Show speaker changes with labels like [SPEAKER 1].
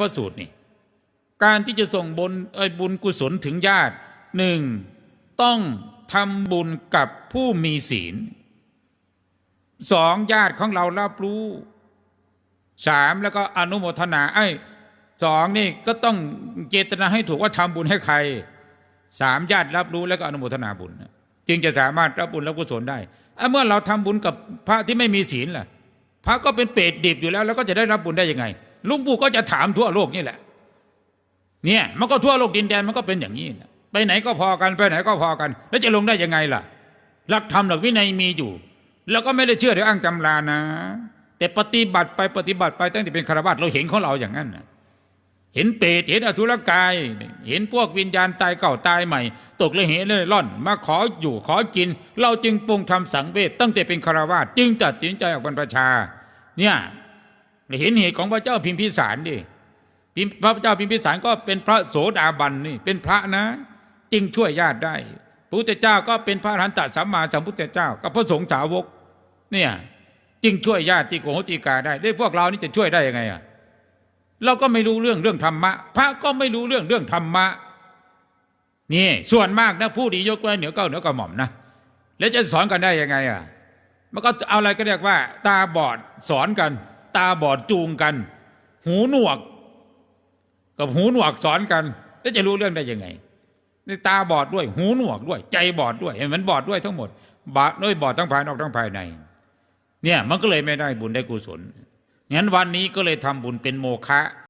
[SPEAKER 1] พระสูตรนี่ การที่จะส่งบุญเอยบุญกุศลถึงญาติหนึ่งต้องทำบุญกับผู้มีศีลสองญาติของเรารับรู้สามแล้วก็อนุโมทนาไอ้สองนี่ก็ต้องเจตนาให้ถูกว่าทำบุญให้ใครสามญาติรับรู้แล้วก็อนุโมทนาบุญ จึงจะสามารถรับบุญรับกุศลได้เมื่อเราทำบุญกับพระที่ไม่มีศีลล่ะ พระก็เป็นเปรตดิบอยู่แล้ว แล้วก็จะได้รับบุญได้ยังไง ลุงปู่ก็จะถามทั่วโลกนี่แหละ เนี่ย มันก็ทั่วโลกดินแดนมันก็เป็นอย่างนี้นะไปไหนก็พอกันไปไหนก็พอกัน แล้วจะลงได้ยังไงล่ะ หลักธรรมหลักวินัยมีอยู่ แล้วก็ไม่ได้เชื่อหรืออ้างตำรานะ แต่ปฏิบัติไปปฏิบัติไปตั้งแต่เป็นคารวะเราเห็นของเราอย่างนั้นนะเห็นเปรตเห็นอสุรกาย เห็นพวกวิญญาณตายเก่าตายใหม่ ตกเลยเหเลยร่อน มาขออยู่ขอกิน เราจึงปรุงทำสังเวชตั้งแต่เป็นคารวะจึงตัดสินใจออกบรรพชา เนี่ย เห็นเหตุของพระเจ้าพิมพิสารดิพิมพระเจ้าพิมพิสารก็เป็นพระโสดาบันนี่เป็นพระนะ จึงช่วยญาติได้พระพุทธเจ้าก็เป็นพระอรหันตสัมมาสัมพุทธเจ้าก็พระสงฆ์สาวก เนี่ยจึงช่วยญาติโกโหติกาได้ได้พวกเรานี่จะช่วยได้ยังไงอะเราก็ไม่รู้เรื่องเรื่องธรรมะ พระก็ไม่รู้เรื่องเรื่องธรรมะนี่ส่วนมากนะผู้ดียกไว้เหนือเก้าเหนือกระหม่อมนะแล้วจะสอนกันได้ยังไงอะมันก็เอาอะไรก็เรียกว่า ตาบอดสอนกัน ตาบอดจูงกัน หูหนวก กับหูหนวกสอนกัน แล้วจะรู้เรื่องได้ยังไงนี่ตาบอดด้วย หูหนวกด้วย ใจบอดด้วยเห็นมันบอดด้วยทั้งหมดบอดด้วยบอดทั้งภายนอกทั้งภายใน เนี่ยมันก็เลยไม่ได้บุญได้กุศลงั้นวันนี้ก็เลยทำบุญเป็นโมฆะ